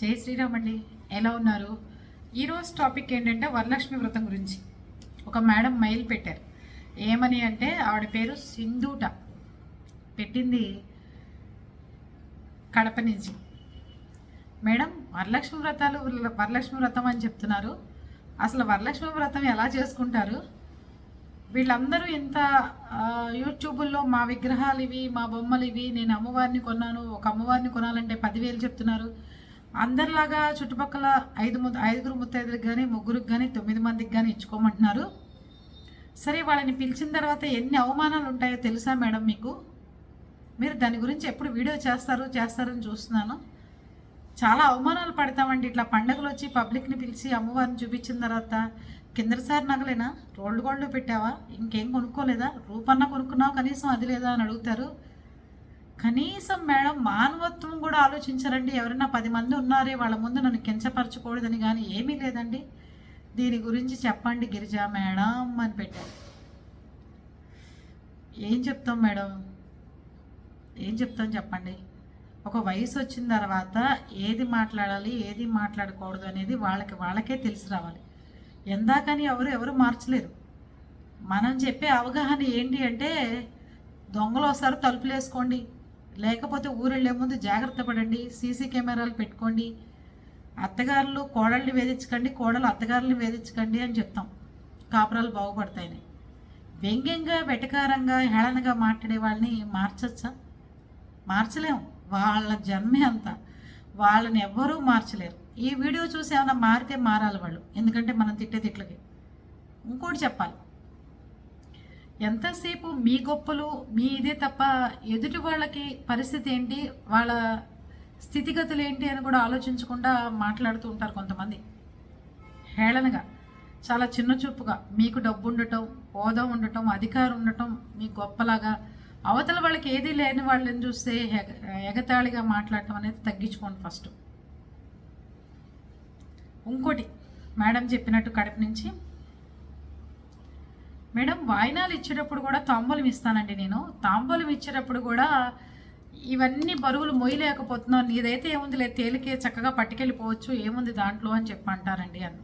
జై శ్రీరామ్ అండి. ఎలా ఉన్నారు? ఈరోజు టాపిక్ ఏంటంటే వరలక్ష్మి వ్రతం గురించి. ఒక మేడం మెయిల్ పెట్టారు. ఏమని అంటే ఆవిడ పేరు సింధూట. పెట్టింది కడప నుంచి. మేడం వరలక్ష్మి వ్రతాలు వరలక్ష్మి వ్రతం అని చెప్తున్నారు. అసలు వరలక్ష్మి వ్రతం ఎలా చేసుకుంటారు? వీళ్ళందరూ ఇంత యూట్యూబుల్లో మా విగ్రహాలు ఇవి మా బొమ్మలు ఇవి నేను అమ్మవారిని కొన్నాను ఒక అమ్మవారిని కొనాలంటే పదివేలు చెప్తున్నారు. అందరిలాగా చుట్టుపక్కల ఐదు ము ఐదుగురు ముత్తైదులకు కానీ ముగ్గురికి కానీ తొమ్మిది మందికి కానీ ఇచ్చుకోమంటున్నారు. సరే వాళ్ళని పిలిచిన తర్వాత ఎన్ని అవమానాలు ఉంటాయో తెలుసా మేడం మీకు? మీరు దాని గురించి ఎప్పుడు వీడియో చేస్తారు చేస్తారని చూస్తున్నాను. చాలా అవమానాలు పడతామండి. ఇట్లా పండగలు వచ్చి పబ్లిక్ని పిలిచి అమ్మవారిని చూపించిన తర్వాత కిందసారి నగలేనా? రోల్డ్ గోల్డ్ పెట్టావా? ఇంకేం కొనుక్కోలేదా? రూపన్న కొనుక్కున్నావు? కనీసం అది లేదా అని అడుగుతారు. కనీసం మేడం మానవత్వం కూడా ఆలోచించారండి. ఎవరైనా పది మంది ఉన్నారే వాళ్ళ ముందు నన్ను కించపరచకూడదని కానీ ఏమీ లేదండి. దీని గురించి చెప్పండి గిరిజా మేడం అని పెట్టారు. ఏం చెప్తాం మేడం? ఏం చెప్తాం చెప్పండి? ఒక వయసు వచ్చిన తర్వాత ఏది మాట్లాడాలి ఏది మాట్లాడకూడదు అనేది వాళ్ళకి వాళ్ళకే తెలిసి రావాలి. ఎందాకని ఎవరు ఎవరు మార్చలేరు. మనం చెప్పే అవగాహన ఏంటి అంటే దొంగలు ఒకసారి తలుపులు వేసుకోండి లేకపోతే ఊరెళ్ళే ముందు జాగ్రత్త పడండి సీసీ కెమెరాలు పెట్టుకోండి అత్తగారులు కోడల్ని వేధించకండి కోడలు అత్తగారుని వేధించకండి అని చెప్తాం. కాపురాలు బాగుపడతాయని. వ్యంగ్యంగా వెటకారంగా హేళనగా మాట్లాడే వాళ్ళని మార్చచ్చా? మార్చలేం. వాళ్ళ జన్మే అంత. వాళ్ళని ఎవ్వరూ మార్చలేరు. ఈ వీడియో చూసి ఏమైనా మారితే మారాలి వాళ్ళు. ఎందుకంటే మనం తిట్టే తిట్లకి. ఇంకోటి చెప్పాలి. ఎంతసేపు మీ గొప్పలు మీ ఇదే తప్ప ఎదుటి వాళ్ళకి పరిస్థితి ఏంటి వాళ్ళ స్థితిగతులు ఏంటి అని కూడా ఆలోచించకుండా మాట్లాడుతూ ఉంటారు కొంతమంది. హేళనగా చాలా చిన్న చూపుగా మీకు డబ్బు ఉండటం హోదా ఉండటం అధికారం ఉండటం మీ గొప్పలాగా అవతల వాళ్ళకి ఏది లేని వాళ్ళని చూస్తే ఎగ ఎగతాళిగా మాట్లాడటం అనేది తగ్గించుకోండి ఫస్ట్. ఇంకోటి మేడం చెప్పినట్టు కడప నుంచి మేడం వాయినాలు ఇచ్చేటప్పుడు కూడా తాంబూలం ఇస్తానండి నేను. తాంబూలం ఇచ్చేటప్పుడు కూడా ఇవన్నీ బరువులు మొయ్యలేకపోతున్నావు నీదైతే ఏముంది లేదు తేలికే చక్కగా పట్టుకెళ్ళిపోవచ్చు ఏముంది దాంట్లో అని చెప్పంటారండి అని.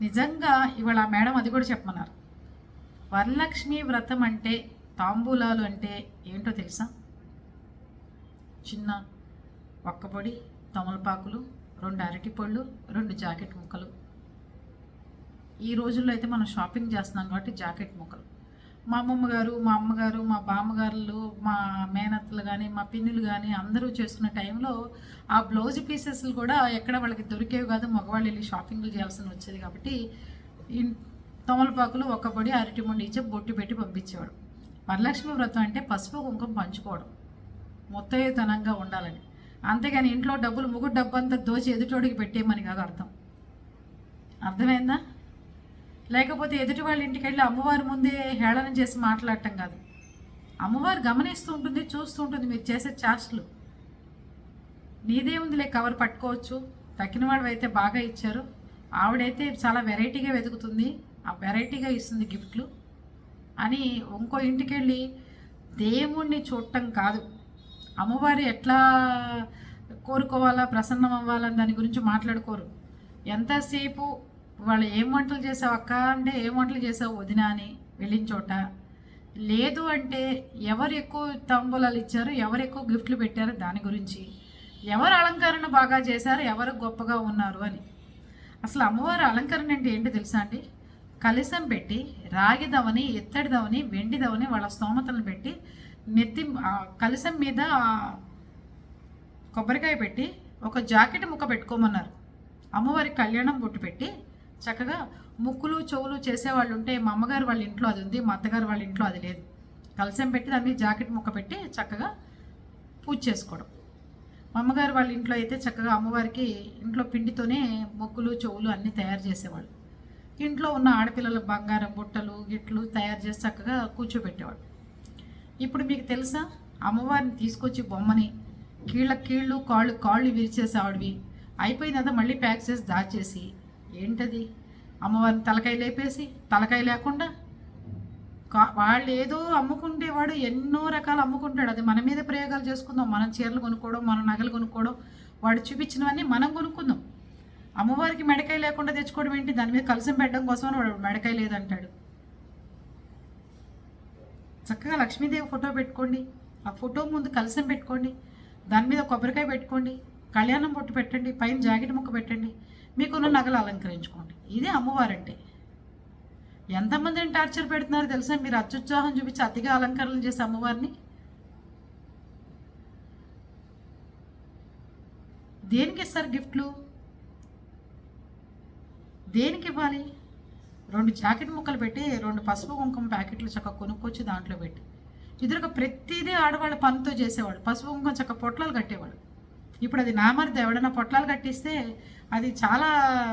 నిజంగా ఇవాళ మేడం అది కూడా చెప్పమన్నారు. వరలక్ష్మి వ్రతం అంటే తాంబూలాలు అంటే ఏంటో తెలుసా? చిన్న ఒక్కపొడి తమలపాకులు రెండు అరటిపళ్ళు రెండు జాకెట్ ముక్కలు. ఈ రోజుల్లో అయితే మనం షాపింగ్ చేస్తున్నాం కాబట్టి జాకెట్ ముక్కలు. మా అమ్మమ్మ గారు మా అమ్మగారు మా బామ్మగారులు మా మేనత్తలు కానీ మా పిన్నులు కానీ అందరూ చేసుకునే టైంలో ఆ బ్లౌజ్ పీసెస్లు కూడా ఎక్కడ వాళ్ళకి దొరికేవి కాదు మగవాళ్ళు వెళ్ళి షాపింగ్లు చేయాల్సి వచ్చేది కాబట్టి తమలపాకులు ఒక పొడి అరటి మొండి ఇచ్చి బొట్టు పెట్టి పంపించేవాడు. వరలక్ష్మి వ్రతం అంటే పసుపు కుంకుమ పంచుకోవడం. మొత్తయుతనంగా ఉండాలని. అంతేగాని ఇంట్లో డబ్బులు ముగ్గురు డబ్బు అంతా దోచి ఎదుటోడికి పెట్టేయమని కాదు అర్థం. అర్థమైందా? లేకపోతే ఎదుటి వాళ్ళ ఇంటికి వెళ్ళి అమ్మవారి ముందే హేళన చేసి మాట్లాడటం కాదు. అమ్మవారు గమనిస్తూ ఉంటుంది చూస్తూ ఉంటుంది మీరు చేసే చేష్టలు నీదేముందిలే కవర్ పట్టుకోవచ్చు. తక్కిన అయితే బాగా ఇచ్చారు. ఆవిడైతే చాలా వెరైటీగా వెతుకుతుంది. ఆ వెరైటీగా ఇస్తుంది గిఫ్ట్లు. అని ఇంకో ఇంటికి వెళ్ళి దేవుణ్ణి చూడటం కాదు. అమ్మవారు ఎట్లా కోరుకోవాలా ప్రసన్నం అవ్వాలని దాని గురించి మాట్లాడుకోరు. ఎంతసేపు వాళ్ళు ఏం వంటలు చేసావు అక్క అంటే ఏం వంటలు చేసావు వదిన అని వెళ్ళిన చోట. లేదు అంటే ఎవరు ఎక్కువ తంబులాలు ఇచ్చారు ఎవరు ఎక్కువ గిఫ్ట్లు పెట్టారు దాని గురించి. ఎవరు అలంకరణ బాగా చేశారు ఎవరు గొప్పగా ఉన్నారు అని. అసలు అమ్మవారి అలంకరణ అంటే ఏంటో తెలుసా అండి? కలిసం పెట్టి రాగి దవని ఎత్తడి దవని వెండి దవని వాళ్ళ స్తోమతలను పెట్టి నెత్తి ఆ మీద కొబ్బరికాయ పెట్టి ఒక జాకెట్ ముక్క పెట్టుకోమన్నారు. అమ్మవారి కళ్యాణం బొట్టు పెట్టి చక్కగా ముక్కులు చెవులు చేసేవాళ్ళు ఉంటే మా అమ్మగారు వాళ్ళ ఇంట్లో అది ఉంది మా అత్తగారు వాళ్ళ ఇంట్లో అది లేదు. కలశం పెట్టి దాని మీద జాకెట్ ముక్క పెట్టి చక్కగా పూజ చేసుకోవడం. మా అమ్మగారు వాళ్ళ ఇంట్లో అయితే చక్కగా అమ్మవారికి ఇంట్లో పిండితోనే ముక్కులు చెవులు అన్నీ తయారు చేసేవాళ్ళు. ఇంట్లో ఉన్న ఆడపిల్లల బంగారం బుట్టలు గిట్లు తయారు చేసి చక్కగా కూర్చోబెట్టేవాడు ఇప్పుడు మీకు తెలుసా? అమ్మవారిని తీసుకొచ్చి బొమ్మని కీళ్ళ కీళ్ళు కాళ్ళు కాళ్ళు విరిచేసి ఆవిడవి. అయిపోయిన మళ్ళీ ప్యాక్ చేసి దాచేసి ఏంటది? అమ్మవారిని తలకాయ లేపేసి తలకాయ లేకుండా వాళ్ళు ఏదో అమ్ముకుంటేవాడు ఎన్నో రకాలు అమ్ముకుంటాడు. అది మన మీద ప్రయోగాలు చేసుకుందాం మనం చీరలు కొనుక్కోవడం మన నగలు కొనుక్కోవడం వాడు చూపించినవన్నీ మనం కొనుక్కుందాం. అమ్మవారికి మెడకాయ లేకుండా తెచ్చుకోవడం ఏంటి? దాని మీద కలిసి పెట్టడం కోసం వాడు మెడకాయ లేదంటాడు. చక్కగా లక్ష్మీదేవి ఫోటో పెట్టుకోండి. ఆ ఫోటో ముందు కలసం పెట్టుకోండి. దాని మీద కొబ్బరికాయ పెట్టుకోండి. కళ్యాణం పొట్టు పెట్టండి పైన జాకెట్ ముక్క పెట్టండి మీకున్న నగలు అలంకరించుకోండి. ఇదే అమ్మవారంటే. ఎంతమందిని టార్చర్ పెడుతున్నారు తెలుసా? మీరు అత్యుత్సాహం చూపించి అతిగా అలంకరణలు చేసే అమ్మవారిని. దేనికి ఇస్తారు గిఫ్ట్లు? దేనికి ఇవ్వాలి? రెండు జాకెట్ ముక్కలు పెట్టి రెండు పసుపు కుంకుమ ప్యాకెట్లు చక్క కొనుక్కొచ్చి దాంట్లో పెట్టి. ఇద్దరు ప్రతిదీ ఆడవాళ్ళ పనితో చేసేవాడు పసుపు కుంకుమ చక్క పొట్లాలు కట్టేవాడు ఇప్పుడు అది నామర్ది ఎవడన్నా పొట్లాలు కట్టిస్తే అది చాలా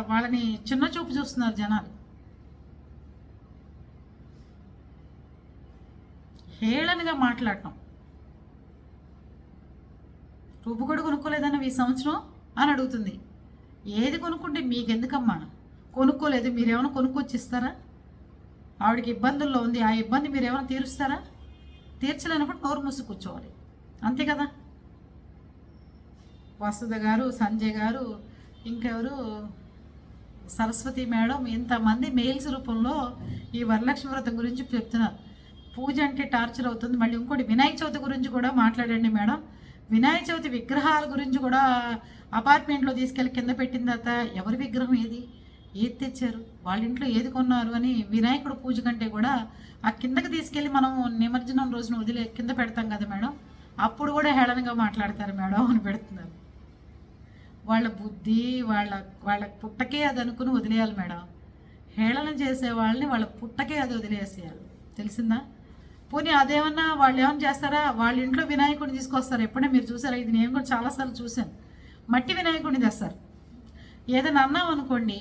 వాళ్ళని చిన్న చూపు చూస్తున్నారు జనాలు. హేళనగా మాట్లాడటం. రూపు కూడా కొనుక్కోలేదన్న ఈ సంవత్సరం? అని అడుగుతుంది. ఏది కొనుక్కుంటే మీకెందుకమ్మా? కొనుక్కోలేదు మీరేమైనా కొనుక్కొచ్చి ఇస్తారా ఆవిడకి ఇబ్బందుల్లో ఉంది ఆ ఇబ్బంది మీరు తీరుస్తారా? తీర్చలేనప్పుడు నోరు మూసి కూర్చోవాలి. అంతే కదా? వసుధ గారు సంజయ్ గారు ఇంకెవరు? సరస్వతి మేడం ఇంతమంది మెయిల్స్ రూపంలో ఈ వరలక్ష్మి వ్రతం గురించి చెప్తున్నారు. పూజ అంటే టార్చర్ అవుతుంది. మళ్ళీ ఇంకోటి వినాయక చవితి గురించి కూడా మాట్లాడండి మేడం. వినాయక చవితి విగ్రహాల గురించి కూడా అపార్ట్మెంట్లో తీసుకెళ్ళి కింద పెట్టిన తర్వాత ఎవరి విగ్రహం ఏది? ఏది తెచ్చారు? వాళ్ళ ఇంట్లో ఏది కొన్నారు అని వినాయకుడు పూజ కంటే కూడా ఆ కిందకి తీసుకెళ్ళి మనం నిమజ్జనం రోజున వదిలే కింద పెడతాం కదా మేడం. అప్పుడు కూడా హేళనగా మాట్లాడతారు మేడం అని పెడుతున్నారు. వాళ్ళ బుద్ధి వాళ్ళ వాళ్ళ పుట్టకే అది అనుకుని వదిలేయాలి మేడం. హేళన చేసే వాళ్ళని వాళ్ళ పుట్టకే అది వదిలేసేయాలి. తెలిసిందా? పోనీ అదేమన్నా వాళ్ళు ఏమన్నా చేస్తారా? వాళ్ళ ఇంట్లో వినాయకుడిని తీసుకొస్తారు. ఎప్పుడే మీరు చూసారా? ఇది నేను కూడా చాలాసార్లు చూశాను. మట్టి వినాయకుడిని తెస్తారు. ఏదైనా అన్నాం అనుకోండి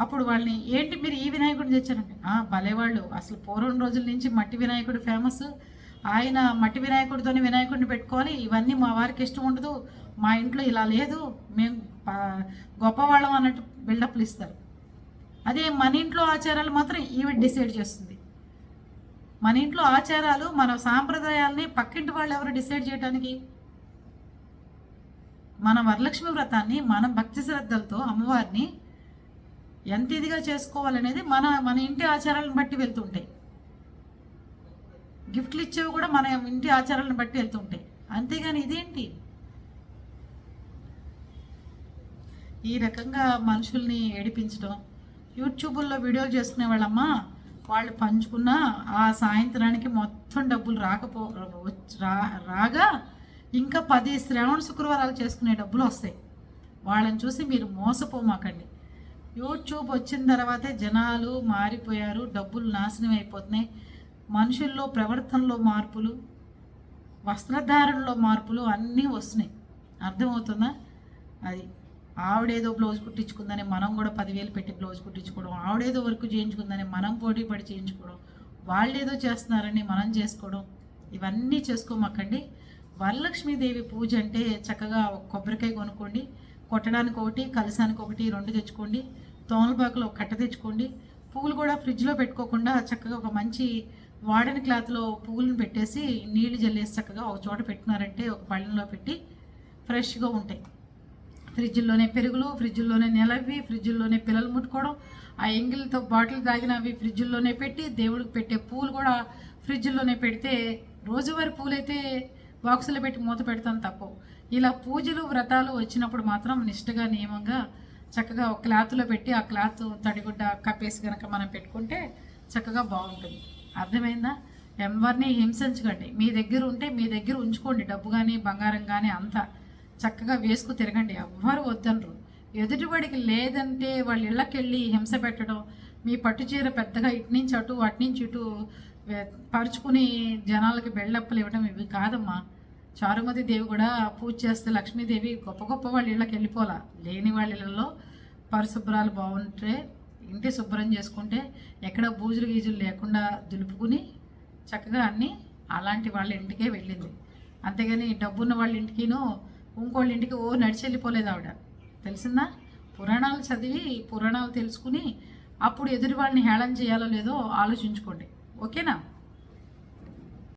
అప్పుడు వాళ్ళని ఏంటి మీరు ఈ వినాయకుడిని తెచ్చారంటే భలేవాళ్ళు. భలే వాళ్ళు అసలు పూర్వం రోజుల నుంచి మట్టి వినాయకుడు ఫేమస్. ఆయన మట్టి వినాయకుడితోనే వినాయకుడిని పెట్టుకోవాలి ఇవన్నీ మా వారికి ఇష్టం ఉండదు మా ఇంట్లో ఇలా లేదు మేము గొప్పవాళ్ళం అన్నట్టు బిల్డప్లు ఇస్తారు. అదే మన ఇంట్లో ఆచారాలు మాత్రం ఈవెంట్ డిసైడ్ చేస్తుంది. మన ఇంట్లో ఆచారాలు మన సాంప్రదాయాల్ని పక్కింటి వాళ్ళు ఎవరు డిసైడ్ చేయడానికి మన వరలక్ష్మి వ్రతాన్ని మనం భక్తి శ్రద్ధలతో అమ్మవారిని ఎంత ఇదిగా చేసుకోవాలనేది మన మన ఇంటి ఆచారాలను బట్టి వెళ్తుంటాయి. గిఫ్ట్లు ఇచ్చేవి కూడా మన ఇంటి ఆచారాలను బట్టి వెళ్తుంటాయి. అంతేగాని ఇదేంటి? ఈ రకంగా మనుషుల్ని ఏడిపించడం యూట్యూబుల్లో వీడియోలు చేసుకునే వాళ్ళమ్మా వాళ్ళు పంచుకున్న ఆ సాయంత్రానికి మొత్తం డబ్బులు రాకపో వచ్చి- రా రాగా ఇంకా పది శ్రావణ శుక్రవారాలు చేసుకునే డబ్బులు వస్తాయి. వాళ్ళని చూసి మీరు మోసపోమాకండి. యూట్యూబ్ వచ్చిన తర్వాతే జనాలు మారిపోయారు డబ్బులు నాశనం అయిపోతున్నాయి. మనుషుల్లో ప్రవర్తనలో మార్పులు వస్త్రధారణలో మార్పులు అన్నీ వస్తున్నాయి. అర్థమవుతుందా? అది ఆవిడేదో బ్లౌజ్ కుట్టించుకుందని మనం కూడా పదివేలు పెట్టి బ్లౌజ్ కుట్టించుకోవడం ఆవిడేదో వర్క్ చేయించుకుందని మనం పోటీ పడి చేయించుకోవడం వాళ్ళు ఏదో చేస్తున్నారని మనం చేసుకోవడం ఇవన్నీ చేసుకోమాకండి. వరలక్ష్మీదేవి పూజ అంటే చక్కగా ఒక కొబ్బరికాయ కొనుక్కోండి కొట్టడానికి ఒకటి కలసానికి ఒకటి రెండు తెచ్చుకోండి తోమలపాకులో ఒక కట్ట తెచ్చుకోండి పూలు కూడా ఫ్రిడ్జ్లో పెట్టుకోకుండా చక్కగా ఒక మంచి వాడని క్లాత్లో పువ్వులను పెట్టేసి నీళ్ళు జల్లేసి చక్కగా ఒక చోట పెట్టినారంటే ఒక పళ్ళెంలో పెట్టి ఫ్రెష్గా ఉంటాయి. ఫ్రిడ్జ్లోనే పెరుగులు ఫ్రిడ్జ్లోనే నెలవి ఫ్రిడ్జ్లోనే పిల్లలు ముట్టుకోవడం ఆ ఎంగిల్తో బాటిల్ తాగినవి ఫ్రిడ్జ్లోనే పెట్టి దేవుడికి పెట్టే పూలు కూడా ఫ్రిడ్జ్లోనే పెడితే రోజువారి పూలైతే బాక్సులో పెట్టి మూత పెడతాం తప్పు ఇలా పూజలు వ్రతాలు వచ్చినప్పుడు మాత్రం నిష్టగా నియమంగా చక్కగా ఒక క్లాత్లో పెట్టి ఆ క్లాత్ తడిగుడ్డ కప్పేసి కనుక మనం పెట్టుకుంటే చక్కగా బాగుంటుంది. అర్థమైందా? ఎవరిని హింసించకండి. మీ దగ్గర ఉంటే మీ దగ్గర ఉంచుకోండి. డబ్బు కానీ బంగారం కానీ అంతా చక్కగా వేసుకు తిరగండి. ఎవ్వరు వద్దనరు. ఎదుటివాడికి లేదంటే వాళ్ళ ఇళ్ళకి వెళ్ళి హింస పెట్టడం మీ పట్టు చీర పెద్దగా ఇటు నుంచి అటు అటు నుంచి ఇటు పరుచుకుని జనాలకి బెళ్ళప్పలు ఇవ్వడం ఇవి కాదమ్మా. చారుమతి దేవి కూడా పూజ చేస్తే లక్ష్మీదేవి గొప్ప గొప్ప వాళ్ళ ఇళ్ళకి వెళ్ళిపోలా లేని వాళ్ళ ఇళ్ళలో పరిశుభ్రాలు బాగుంటే ఇంటి శుభ్రం చేసుకుంటే ఎక్కడ బూజులు గీజులు లేకుండా దులుపుకుని చక్కగా అన్నీ అలాంటి వాళ్ళ ఇంటికే వెళ్ళింది. అంతేగాని డబ్బున్న వాళ్ళ ఇంటికినో ఇంకోళ్ళ ఇంటికి ఓ నడిచి వెళ్ళిపోలేదు ఆవిడ. తెలిసిందా? పురాణాలు చదివి పురాణాలు తెలుసుకుని అప్పుడు ఎదుటి వాళ్ళని హేళన చేయాలో లేదో ఆలోచించుకోండి. ఓకేనా?